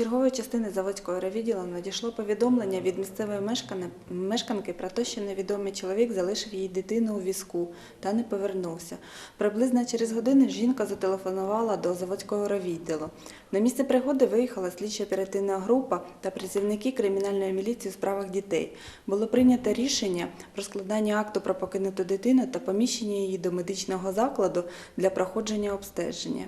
чергової частини заводського райвідділу надійшло повідомлення від місцевої мешканки про те, що невідомий чоловік залишив її дитину у візку та не повернувся. Приблизно через годину жінка зателефонувала до заводського райвідділу. На місце пригоди виїхала слідча оперативна група та працівники кримінальної міліції у справах дітей. Було прийнято рішення про складання акту про покинуту дитину та поміщення її до медичного закладу для проходження обстеження.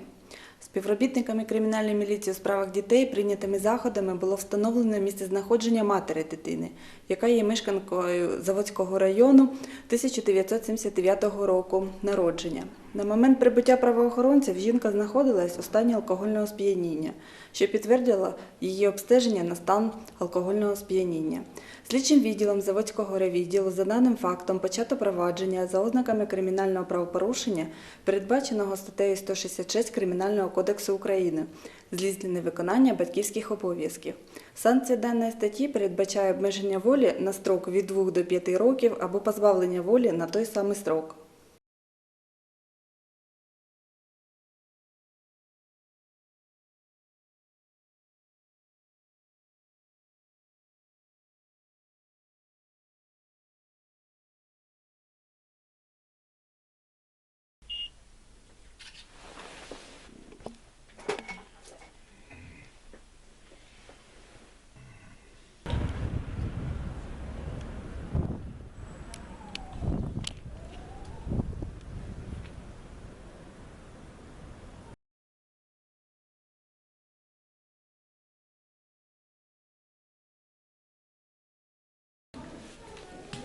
Співробітниками кримінальної міліції у справах дітей прийнятими заходами було встановлено місце знаходження матері дитини, яка є мешканкою Заводського району 1979 року народження. На момент прибуття правоохоронців жінка знаходилась у стані алкогольного сп'яніння, що підтвердило її обстеження на стан алкогольного сп'яніння. Слідчим відділом Заводського райвідділу за даним фактом почато провадження за ознаками кримінального правопорушення, передбаченого статтею 166 Кримінального кодексу України злісне невиконання батьківських обов'язків. Санкція даної статті передбачає обмеження волі на строк від 2 до 5 років або позбавлення волі на той самий строк.